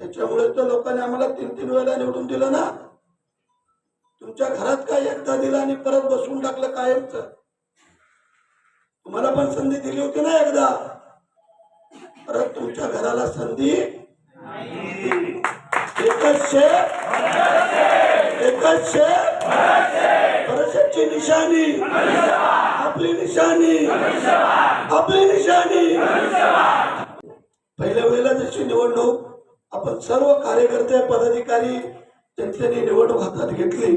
त्याच्यामुळे तर लोकांनी आम्हाला तीन तीन वेळेला निवडून दिलं ना. तुमच्या घरात काय एकदा दिलं आणि परत बसवून टाकलं कायमच? तुम्हाला पण संधी दिली होती ना एकदा. परत तुमच्या घराला संधी एकच शेत. एकच निशाणी. आपली निशाणी. आपली निशाणी. पहिल्या वेळेला जशी निवडणूक आपण सर्व कार्यकर्ते पदाधिकारी त्यांच्यानी निवडणूक हातात घेतली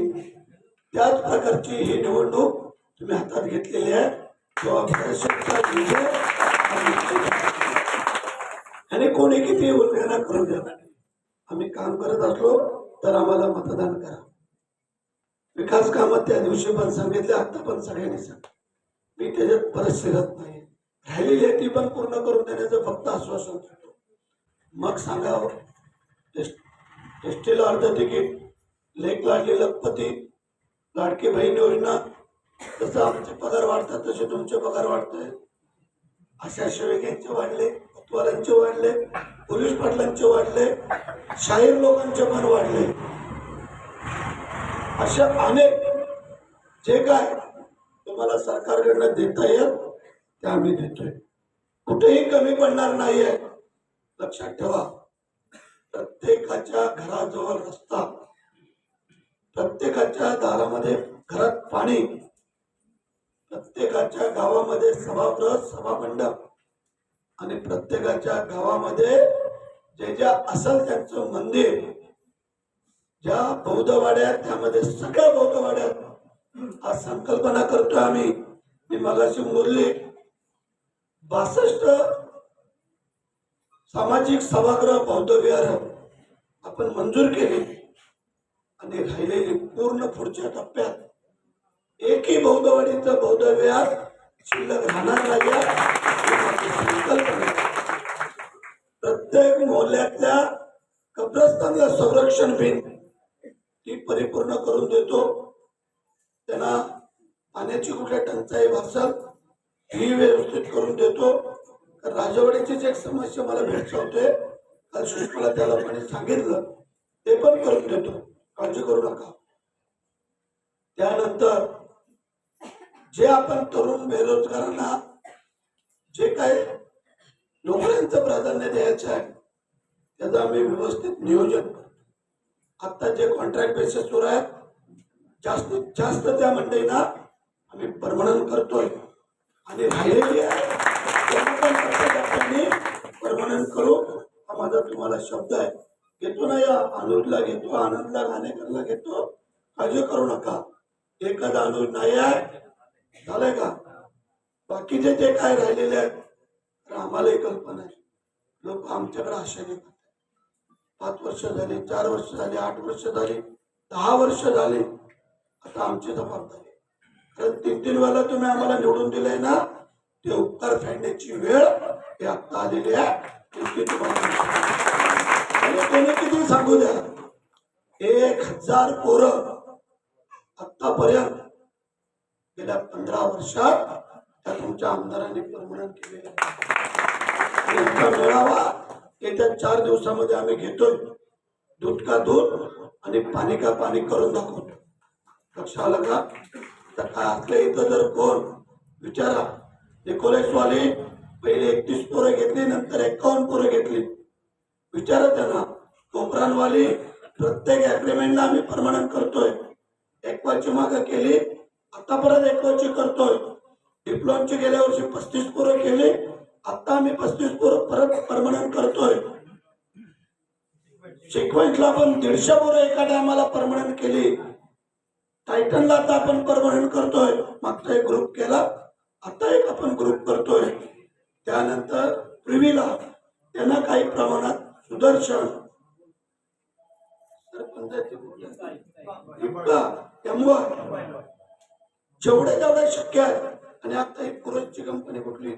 त्याच प्रकारची ही निवडणूक तुम्ही हातात घेतलेली आहे. आणि कोणी किती उल्लेखना करून द्या आम्ही काम करत असलो तर आम्हाला मतदान करा. विकास कामात त्या दिवशी पण सांगितले आता पण सगळ्यांनी सांग मी त्याच्यात परत शिरत नाही. राहिलेली आहे ती पण पूर्ण करून देण्याचं फक्त आश्वासन. मग सांगावं. एस टीला अर्ध तिकीट लेख लाडली लखपती लाडकी बहीण योजना जसं आमचे पगार वाढतात तसे तुमचे पगार वाढताय. अशा सेविकांचे वाढले कोतवालांचे वाढले पोलीस पाटलांचे वाढले शाहीर लोकांचे पण वाढले. अशा अनेक जे काय तुम्हाला सरकारकडनं देता येईल ते आम्ही देतोय. कुठेही कमी पडणार नाही आहे लक्षात ठेवा. प्रत्येकाच्या घराजवळ रस्ता प्रत्येकाच्या दारामध्ये घरात पाणी प्रत्येकाच्या गावामध्ये सभागृह सभामंडप आणि प्रत्येकाच्या गावामध्ये जे ज्या असल त्यांचं मंदिर ज्या बौद्धवाड्यात त्यामध्ये सगळ्या बौद्ध वाड्यात आज संकल्पना करतो आम्ही. मी मगाशी बोलले बासष्ट सामाजिक सभागृह बौद्ध विहार आपण मंजूर केले आणि राहिलेली पूर्ण पुढच्या टप्प्यात एकही बौद्धवाडीचं बौद्ध विहार शिल्लक राहणार नाही संकल्पना आहे. प्रत्येक मोहल्ल्यातल्या कब्रस्तानला संरक्षण भिंत ती परिपूर्ण करून देतो. त्यांना पाण्याची कुठल्या टंचाई भासल ही व्यवस्थित करून देतो. तर राजवाडीचीच एक समस्या मला भेडसावते काल सुषमाला त्याला पाणी सांगितलं. ते पण करून देतो. काळजी करू नका. त्यानंतर जे आपण तरुण बेरोजगारांना जे काय नोकऱ्यांचं प्राधान्य द्यायचं आहे त्याचं आम्ही व्यवस्थित नियोजन करतो. आता जे कॉन्ट्रॅक्ट बेसिसवर आहेत जास्तीत जास्त त्या मंडळींना आम्ही परमनंट करतोय. आणि राहिलेली आहे वर्णन करू. हा माझा तुम्हाला शब्द आहे. घेतो ना या अनुजला घेतो आनंदला घाणेकरला घेतो. काळजी करू नका. एखादा अनुज नाही आहे. झालंय का? बाकीचे जे काय राहिलेले आहेत तर आम्हालाही कल्पना आहे. लोक आमच्याकडे आशेने पाच वर्ष झाली चार वर्ष झाली आठ वर्ष झाली दहा वर्ष झाली. आता आमची जबाबदारी आहे. कारण तीन तीन वेळेला तुम्ही आम्हाला निवडून दिलंय ना ते उपकार फेडण्याची वेळ ही आता आलेली आहे. इतकी तुम्हाला आणि त्याने किती सांगू द्या? एक हजार पोरं आतापर्यंत गेल्या पंधरा वर्षात त्या तुमच्या आमदारांनी परमनंट केलेल्या त्यांचा मेळावा येत्या चार दिवसामध्ये आम्ही घेतोय. दूध का दूध आणि पाणी का पाणी करून दाखवतो लक्ष आलं का? तर काय आपल्या इथं जर कोण विचारा. निकोलेसवाले पहिले एकतीस पोरं घेतली नंतर एकावन्न पोरं घेतली. विचारा त्यांना कोपरानवाली प्रत्येक अग्रीमेंटला आम्ही परमनंट करतोय. एकवाची मागं केली आता परत एकवाची करतोय. डिप्लोमची गेल्या वर्षी पस्तीस पोरं केली आता आम्ही पस्तीस पोरं परत परमनंट करतोय. सिक्वेन्सला आपण दीडशे पोरं एका टायमाला परमनंट केली. टायटनला आता आपण परमनंट करतोय. मागचा एक ग्रुप केला आता एक आपण ग्रुप करतोय. त्यानंतर प्रिव्हीला त्यांना काही प्रमाणात सुदर्शन. जेवढे जेवढे शक्य आहे आणि आता एक पुरुषची कंपनी कुठली?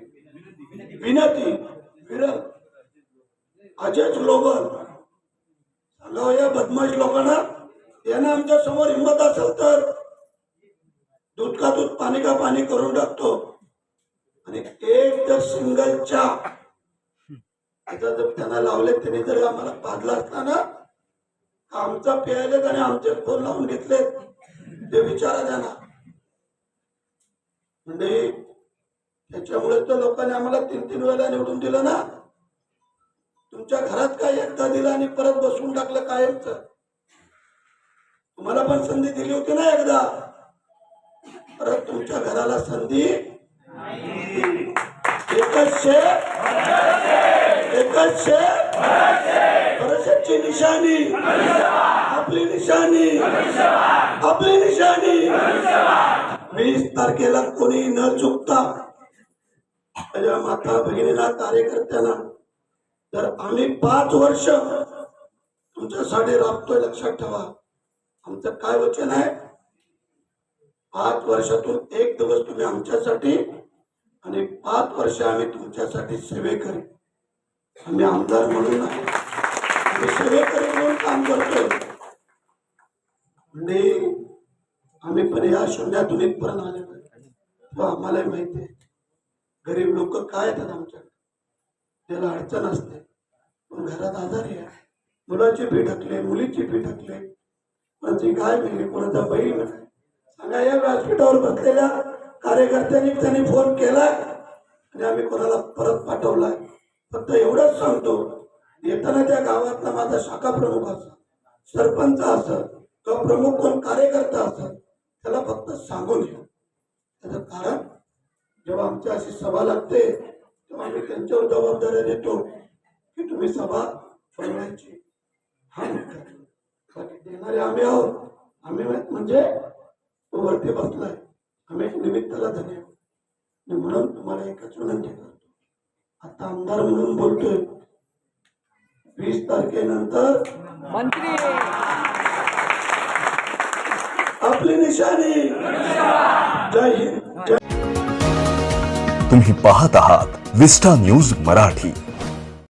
विनती विरल. अजय ग्लोबल. सांगा हो, या बदमाश लोकांना यांना आमच्यासमोर हिंमत असेल तर दूध का दूध पाणी का पाणी करून टाकतो. आणि एक जर सिंगलच्या आता जर त्यांना लावले त्यांनी जर आम्हाला पाजला असता ना आमचा प्यायलेत आणि आमचे फोन लावून घेतलेत. ते विचारा त्यांना. म्हणजे त्याच्यामुळे तर लोकांनी आम्हाला तीन तीन वेळेला निवडून दिलं ना. तुमच्या घरात काय एकदा दिलं आणि परत बसवून टाकलं कायमच? तुम्हाला पण संधी दिली होती ना एकदा. परत तुमच्या घराला संधी एकच शे एकच निशाणी आपली निशाणी आपली निशाणी वीस तारखेला कोणी न चुकता माझ्या माता भगिनीला कार्यकर्त्यांना तर आम्ही पाच वर्ष तुमच्यासाठी राबतोय लक्षात ठेवा. आमचं काय वचन आहे? पाच वर्षातून एक दिवस तुम्ही आमच्यासाठी आणि पाच वर्ष आम्ही तुमच्यासाठी सेवेकरी आम्ही आमदार म्हणून नाही आम्ही सेवेकरी म्हणून काम करतोय. म्हणजे आम्ही पण या शून्यातून इथपर्यंत आले आहे. आम्हाला आम्हालाही माहिती आहे. गरीब लोक काय येतात आमच्याकडे? त्याला अडचण असते. पण घरात आजारी आहे. मुलाची फी ढकले मुलीची फी ढकले. कोणाची गाय मिळली कोणाचा बैल मेला सांगा या व्यासपीठावर बसलेल्या कार्यकर्त्यांनी त्यांनी फोन केला आणि आम्ही कोणाला परत पाठवलाय फक्त एवढंच सांगतो येताना त्या गावातला माझा शाखा प्रमुख असं सरपंच असं किंवा प्रमुख कोण कार्यकर्ता असं त्याला फक्त सांगून या त्याचं कारण जेव्हा आमची अशी सभा लागते तेव्हा आम्ही त्यांच्यावर जबाबदारी देतो की तुम्ही सभा बनवायची हा देणारे आम्ही आहोत. आम्ही म्हणजे वरती बसलाय. आम्ही एक निमित्ताला धन्य आहोत. आणि म्हणून तुम्हाला एकच विनंती करतो आता आमदार म्हणून बोलतोय वीस तारखेनंतर मंत्री। आपली निशाणी जय हिंद। तुम्ही पाहत आहात विस्टा न्यूज़ मराठी।